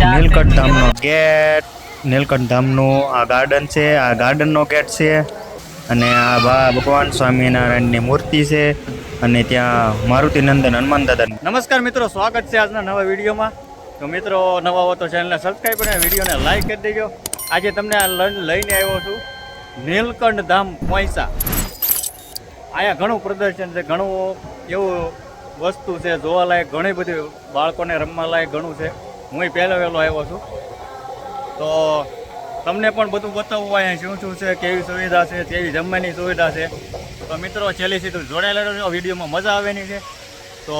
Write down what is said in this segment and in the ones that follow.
નીલકંઠ ધામનો ગેટ નીલકંઠ ધામનું આ ગાર્ડન છે આ ગાર્ડનનો ગેટ છે અને આ બા ભગવાન સ્વામિનારાયણની મૂર્તિ છે અને ત્યાં મારુતિ નંદન હનુમાન દાદા નમસ્કાર મિત્રો સ્વાગત છે આજના નવા વિડીયોમાં. તો મિત્રો નવા હો તો ચેનલને સબસ્ક્રાઈબ અને વિડીયોને લાઈક કરી દેજો. આજે તમને આ લઈને આવ્યો છું નીલકંઠ ધામ પોઈસા અહીંયા ઘણું પ્રદર્શન છે ઘણું એવું વસ્તુ છે જોવાલાયક ઘણી બધી બાળકોને રમવાલાયક ઘણું છે. હું પહેલો વહેલો આવ્યો છું. તો તમને પણ બધું બતાવવું અહીંયા શું શું છે, કેવી સુવિધા છે, કેવી જમવાની સુવિધા છે. તો મિત્રો, છેલ્લી સીધું જોડાયેલા રહેજો વિડીયોમાં મજા આવેની છે. તો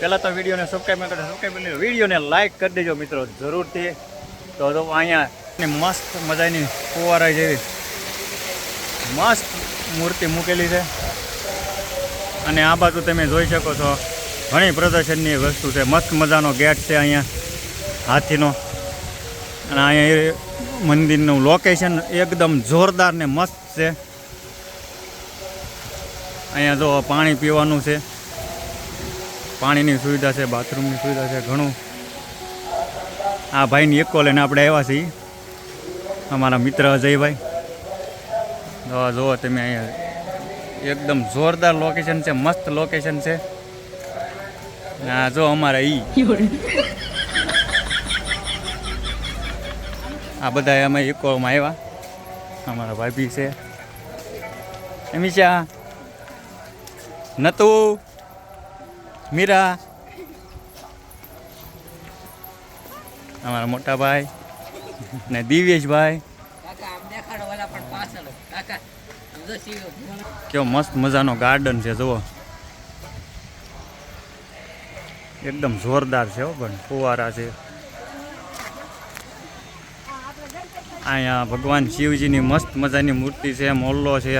પહેલાં તો વિડીયોને સબસ્ક્રાઈબ ન કરે સબસ્ક્રાઈબ કરી વિડીયોને લાઇક કરી દેજો મિત્રો, જરૂરથી. તો જો અહીંયા મસ્ત મજાની ફુવારા જેવી મસ્ત મૂર્તિ મૂકેલી છે. અને આ બાજુ તમે જોઈ શકો છો, ઘણી પ્રદર્શનની વસ્તુ છે. મસ્ત મજાનો ગેટ છે અહીંયા. હાથીનો. અને અહીંયા મંદિરનું લોકેશન એકદમ જોરદાર ને મસ્ત છે. અહીંયા જો પાણી પીવાનું છે. પાણીની સુવિધા છે, બાથરૂમની સુવિધા છે, ઘણું. આ ભાઈની એકો લઈને આપણે આવ્યા છીએ. અમારા મિત્ર અજયભાઈ. જુઓ તમે અહીંયા. એકદમ જોરદાર લોકેશન છે, મસ્ત લોકેશન છે. આ જો અમારા ઈ. આ બધા અમે ઇકોમાં આવ્યા. અમારા ભાભી છે. અમીષા નતુ. મીરા. અમારા મોટા ભાઈ ને દિવ્યેશભાઈ કેવો મસ્ત મજાનો ગાર્ડન છે, જુઓ. એકદમ જોરદાર છે હો, પણ ફુવારા છે. અહીંયા ભગવાન શિવજીની મસ્ત મજાની મૂર્તિ છે, મોલ્લો છે.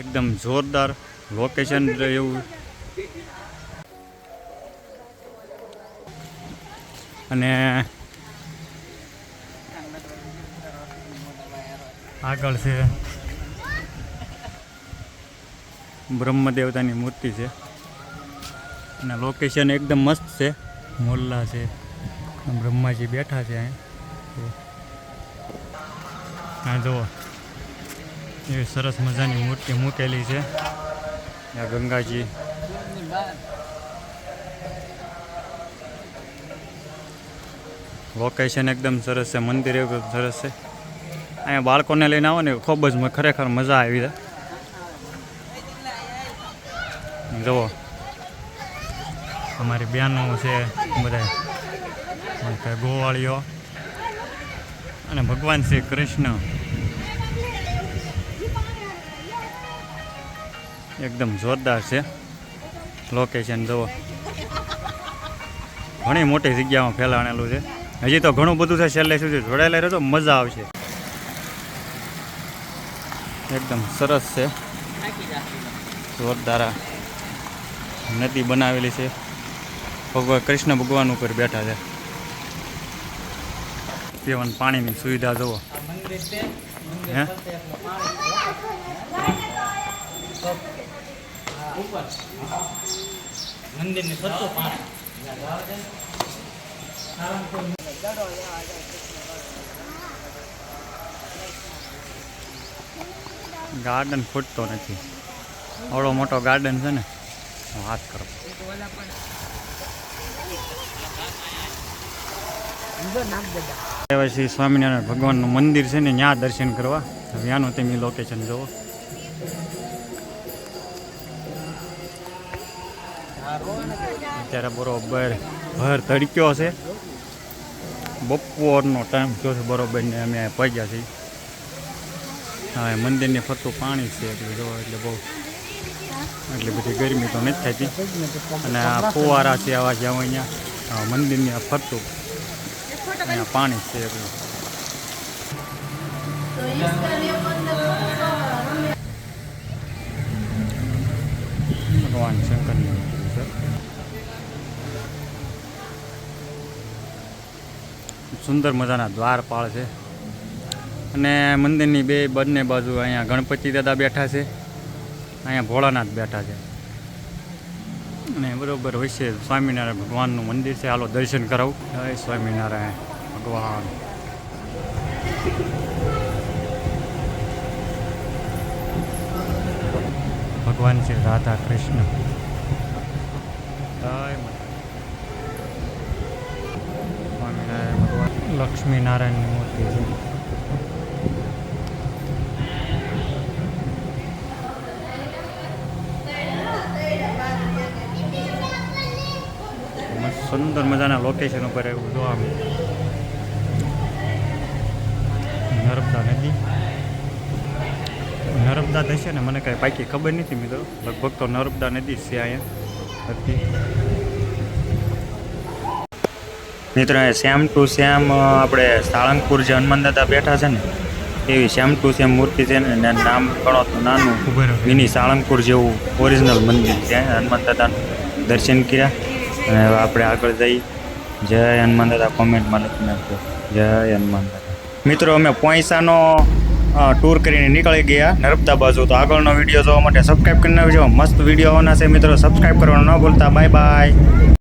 એકદમ જોરદાર લોકેશન એવું. અને આગળ છે બ્રહ્મદેવતાની મૂર્તિ છે. અને લોકેશન એકદમ મસ્ત છે, મોલ્લા છે. બ્રહ્માજી બેઠા છે અહીં. જુઓ. એવી સરસ મજાની મૂર્તિ મૂકેલી છે. આ ગંગાજી. લોકેશન એકદમ સરસ છે, મંદિર એકદમ સરસ છે. અહીંયા બાળકોને લઈને આવો ને, ખૂબ જ ખરેખર મજા આવી જાય જુઓ. અમારી બહેનો છે બધા ગોવાળીઓ અને ભગવાન શ્રી કૃષ્ણ. એકદમ જોરદાર છે. લોકેશન જુઓ. ઘણી મોટી જગ્યામાં ફેલાણેલું છે. હજી તો ઘણું બધું છે છેલ્લે સુધી જોડાયેલા રહેતો મજા આવશે. એકદમ સરસ છે. જોરદાર નદી બનાવેલી છે. ભગવાન, કૃષ્ણ ભગવાન ઉપર બેઠા છે. પીવાનું પાણીની સુવિધા જુઓ આ મંદિર છે મંદિર હે? ફરતે એટલું પાણી હા, ઉપર મંદિરની ફરતું પાણી ગાર્ડન ખૂટતો નથી. આવડો મોટો ગાર્ડન છે ને? વાત કરો. શ્રી સ્વામિનારાયણ ભગવાનનું મંદિર છે ને ત્યાં દર્શન કરવા. ત્યાંનું તમે લોકેશન જુઓ. અત્યારે બરોબર ભર તડક્યો છે. બપોરનો ટાઈમ થયો છે બરોબર ને અમે પહોંચ્યા છીએ. હા મંદિરની ફરતું પાણી છે એટલે જો એટલે બહુ એટલી બધી ગરમી તો નથી થતી. અને આ ફુવારા છે આવા જ્યાં અહીંયા મંદિરને ફરતું અહીંયા પાણી છે એટલું. ભગવાન શંકરની મૂર્તિ છે. સુંદર મજાના દ્વારપાળ છે. અને મંદિરની બે બંને બાજુ અહીંયા ગણપતિ દાદા બેઠા છે. અહીંયા ભોળાનાથ બેઠા છે. અને બરાબર હોય છે સ્વામિનારાયણ ભગવાનનું મંદિર છે. હાલો દર્શન કરાવું. જય સ્વામિનારાયણ. ભગવાન ભગવાન શ્રી રાધા કૃષ્ણ. સ્વામિનારાયણ ભગવાન લક્ષ્મીનારાયણની મૂર્તિ છે. સુંદર મજાના લોકેશન ઉપર એવું જો આમ નર્મદા નદી. નર્મદા થશે ને મને કાંઈ પાકી ખબર નથી મિત્રો. લગભગ તો નર્મદા નદી છે અહીંયા. હતી. મિત્રો એ શ્યામ ટુ શ્યામ આપણે સાળંગપુર જે હનુમાન દાદા બેઠા છે ને એવી શ્યામ ટુ શ્યામ મૂર્તિ છે ને એના નામ ગણો તો નાનું. મિની સાળંગપુર જેવું ઓરિજિનલ મંદિર છે. હનુમાન દાદાનું દર્શન કર્યા. અને આપણે આગળ જઈ. જય હનુમાન દાદા કોમેન્ટમાં લખી નાખજો. જય હનુમાન દાદા. મિત્રો, અમે પોઈસાનો ટૂર કરીને નીકળી ગયા નર્મદા બાજુ. તો આગળનો વીડિયો જોવા માટે સબસ્ક્રાઈબ કરી નાખજો. મસ્ત વીડિયો આવવાના છે મિત્રો. સબસ્ક્રાઈબ કરવાનું ન ભૂલતા. Bye bye